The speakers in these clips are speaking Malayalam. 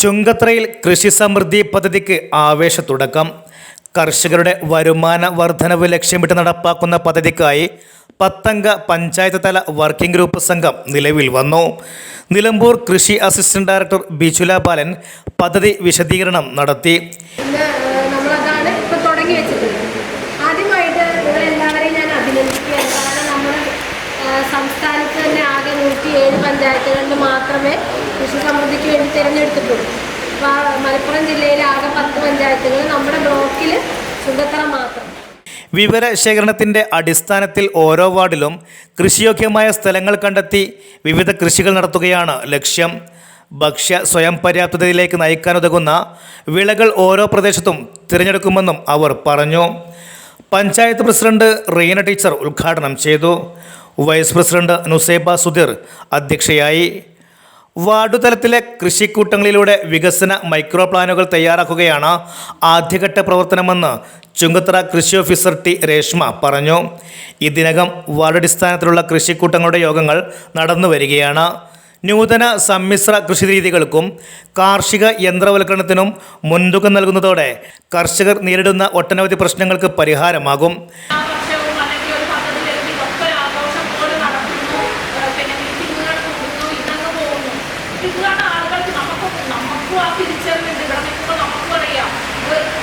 ചുങ്കത്രയിൽ കൃഷി സമൃദ്ധി പദ്ധതിക്ക് ആവേശ തുടക്കം കർഷകരുടെ വരുമാന വർധനവ് ലക്ഷ്യമിട്ട് നടപ്പാക്കുന്ന പദ്ധതിക്കായി പത്തംഗ പഞ്ചായത്ത് തല വർക്കിംഗ് ഗ്രൂപ്പ് സംഘം നിലവിൽ വന്നു. നിലമ്പൂർ കൃഷി അസിസ്റ്റന്റ് ഡയറക്ടർ ബിജുല ബാലൻ പദ്ധതി വിശദീകരണം നടത്തി. സംസ്ഥാനത്ത് തന്നെ ആകെ നൂറ്റി ഏഴ് പഞ്ചായത്തുകളിൽ മാത്രമേ കൃഷി സമൃദ്ധിക്ക് വേണ്ടി തിരഞ്ഞെടുത്തിട്ടുള്ളൂ അപ്പോൾ മലപ്പുറം ജില്ലയിലെ ആകെ പത്ത് പഞ്ചായത്തുകൾ നമ്മുടെ ബ്ലോക്കിൽ ചുങ്കത്തറ മാത്രം. വിവര ശേഖരണത്തിന്റെ അടിസ്ഥാനത്തിൽ ഓരോ വാർഡിലും കൃഷിയോഗ്യമായ സ്ഥലങ്ങൾ കണ്ടെത്തി വിവിധ കൃഷികൾ നടത്തുകയാണ് ലക്ഷ്യം. ഭക്ഷ്യ സ്വയം പര്യാപ്തതയിലേക്ക് നയിക്കാനുതകുന്ന വിളകൾ ഓരോ പ്രദേശത്തും തിരഞ്ഞെടുക്കുമെന്നും അവർ പറഞ്ഞു. പഞ്ചായത്ത് പ്രസിഡന്റ് റീന ടീച്ചർ ഉദ്ഘാടനം ചെയ്തു. വൈസ് പ്രസിഡന്റ് നുസേബ സുധീർ അധ്യക്ഷയായി. വാർഡ് തലത്തിലെ കൃഷിക്കൂട്ടങ്ങളിലൂടെ വികസന മൈക്രോ പ്ലാനുകൾ തയ്യാറാക്കുകയാണ് ആദ്യഘട്ട പ്രവർത്തനമെന്ന് ചുങ്കത്തറ കൃഷി ഓഫീസർ ടി രേഷ്മ പറഞ്ഞു. ഇതിനകം വാർഡടിസ്ഥാനത്തിലുള്ള കൃഷിക്കൂട്ടങ്ങളുടെ യോഗങ്ങൾ നടന്നു വരികയാണ്. നൂതന സമ്മിശ്ര കൃഷിരീതികൾക്കും കാർഷിക യന്ത്രവൽക്കരണത്തിനും മുൻതൂക്കം നൽകുന്നതോടെ കർഷകർ നേരിടുന്ന ഒട്ടനവധി പ്രശ്നങ്ങൾക്ക് പരിഹാരമാകും. ആൾക്കാർക്ക് ആളുകൾക്ക് നമുക്ക് നമുക്കും ആ തിരിച്ചറിവുണ്ട്. ഇവിടെ നിൽക്കുമ്പോൾ നമുക്കും അറിയാം.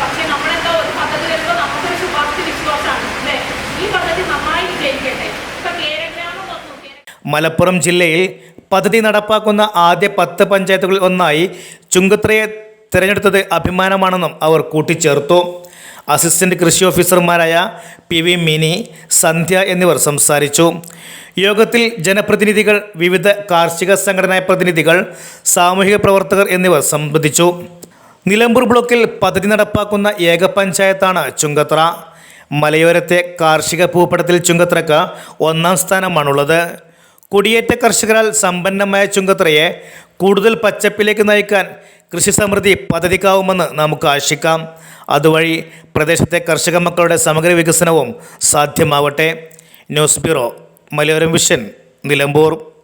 പക്ഷെ നമ്മളെന്താ ഒരു പദ്ധതി വരുമ്പോൾ നമുക്കൊരു ശുപാർശ വിശ്വാസമാണ് അല്ലേ? ഈ പദ്ധതി നന്നായി വിജയിക്കട്ടെ. ഇപ്പൊ കേരഗ്രാമം മലപ്പുറം ജില്ലയിൽ പദ്ധതി നടപ്പാക്കുന്ന ആദ്യ പത്ത് പഞ്ചായത്തുകളിൽ ഒന്നായി ചുങ്കത്രയെ തിരഞ്ഞെടുത്തത് അഭിമാനമാണെന്നും അവർ കൂട്ടിച്ചേർത്തു. അസിസ്റ്റന്റ് കൃഷി ഓഫീസർമാരായ പി വി മിനി സന്ധ്യ എന്നിവർ സംസാരിച്ചു. യോഗത്തിൽ ജനപ്രതിനിധികൾ വിവിധ കാർഷിക സംഘടനാ പ്രതിനിധികൾ സാമൂഹിക പ്രവർത്തകർ എന്നിവർ സംബന്ധിച്ചു. നിലമ്പൂർ ബ്ലോക്കിൽ പദ്ധതി നടപ്പാക്കുന്ന ഏക പഞ്ചായത്താണ് ചുങ്കത്ര. മലയോരത്തെ കാർഷിക ഭൂപടത്തിൽ ചുങ്കത്രക്ക് ഒന്നാം സ്ഥാനമാണുള്ളത്. കുടിയേറ്റ കർഷകരാൽ സമ്പന്നമായ ചുങ്കത്രയെ കൂടുതൽ പച്ചപ്പിലേക്ക് നയിക്കാൻ കൃഷി സമൃദ്ധി പദ്ധതിക്കാവുമെന്ന് നമുക്ക് ആശിക്കാം. അതുവഴി പ്രദേശത്തെ കർഷക മക്കളുടെ സമഗ്ര വികസനവും സാധ്യമാവട്ടെ. News bureau Malayoram vision Nilambur.